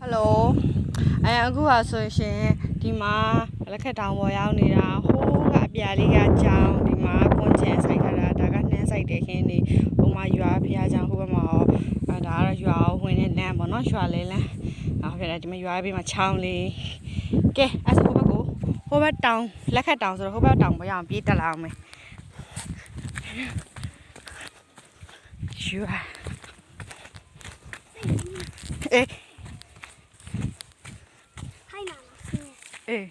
ဟယ်လိုအဲအခုဟာဆိုရှင်ဒီမှာလက်ခက်တောင်ပေါ်ရောက်နေတာဟိုးကအပြာလေးကကြောင်ဒီမှာကွန်ကျန်ဆိုင်ထားတာဒါကနှမ်းဆိုင်တယ်ခင်းနေဟိုမှာရွာဖျားကြောင်ဟိုဘက်မှာရောအဲဒါကတော့ရွာကိုဝင်တဲ့လမ်းပေါ့နော်ရွာလေးလမ်းနောက်ဖြစ်တယ်ဒီမှာရွာဘေးမှာချောင်းလေးကဲအဲ့ဆိုဟိုဘက်ကိုဟိုဘက်တောင်လက်ခက်တောင်ဆိုတော့ဟိုဘက်တောင်ပေါ်ရအောင်ပြေးတက်လာအောင်မယ်ရွာအေး ထိုင်းလာလားဆင်းရ အေး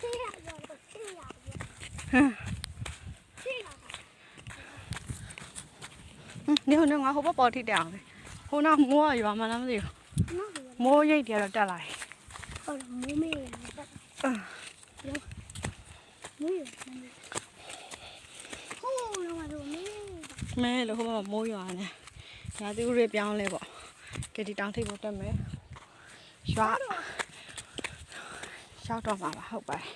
ဆင်းရရောဆင်းရရောဆင်းရနေဟိုနေငါဟိုဘက်ပေါ်ထိတက်အောင်လေဟိုနောက်မိုးကရွာမှလားမသိဘူးနော်ဟုတ်မိုးရိတ်တယ်တော့တက်လာတယ်ဟုတ်မိုးမေးရပတ်မိုးရဟိုးလောကတော့မေးမဲလို့ဟိုဘက်မှာမိုးရွာနေညာသူတွေပြောင်းလဲပေါ့ကဲဒီတောင်ထိပ်ပေါ်တက်မယ်ရွာ ရောက်တော့မှာပါဟုတ်ပါတယ်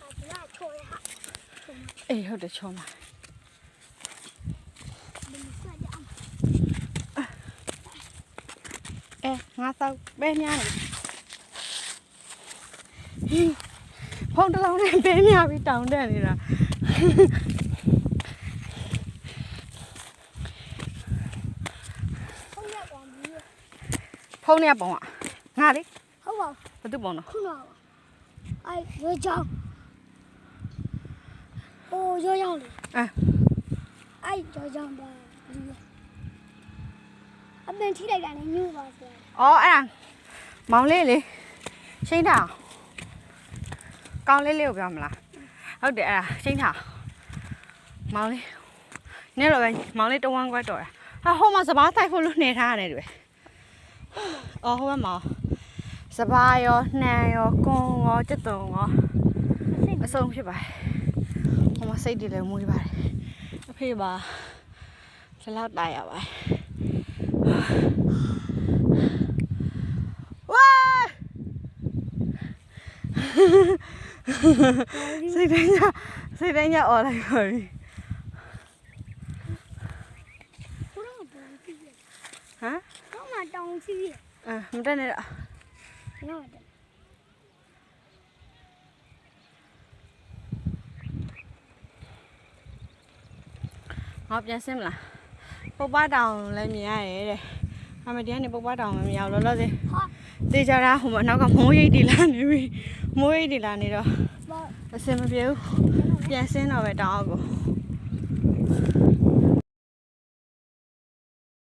ဟာလာချိုးရဟာအေးဟုတ်တယ်ချောမှာဘယ်ဆက်ရအောင်အဲငါသောက်ပဲညာနေဖုန်းတစ်လုံးနဲ့ပဲညာပြီးတောင်တက်နေတာဟုတ်ရကောင်ဘူးဖုန်းနဲ့ပုံอ่ะငါလေဟုတ်ပါဘာ သူပုံတော့ခုနကအဲရောကြောင်အိုးရောကြောင်လေအဲအဲရောကြောင်ပါအပင်ထိလိုက်တာနဲ့ညှို့ပါဆိုအော်အဲ့ဒါမောင်လေးလေရှင်းထားကောင်းလေးလေးကိုပြောမလားဟုတ်တယ်အဲ့ဒါရှင်းထားမောင်လေးနည်းတော့ပဲမောင်လေးတဝမ်းခွဲတော်တာဟာဟိုမှာစပားတိုက်ဖို့လို့နှင်ထားရတယ်တွေ့အော်ဟိုဘက်မှာ စပားရောနှံရောကွန်ရောကြက်တုံရောအစုံဖြစ်ပါတယ်ဟိုမှာစိတ်တွေလည်းမွေးပါတယ်အဖေပါဒီလောက်တာရပါတယ်ဝါးစိတ်တိုင်းညစိတ်တိုင်းညអော်လိုက်ပါပြီခုနကဘာဖြစ်လဲဟမ်တော့မှတောင်းစီးရအဲမတက်နဲ့တော့ နော်ငါပြန်ဆင်းမလားပုပ်ပတောင်လည်းမြင်ရတယ်တဲ့အမဒီကနေပုပ်ပတောင်မမြင်အောင်လောလောဆယ်ဟာတေးကြတာဟိုမှာနောက်ကမိုးရိပ်တီလာနေပြီမိုးရိပ်တီလာနေတော့ဘာအစင်မပြေဘူးပြန်ဆင်းတော့ပဲတောင်အောက်ကို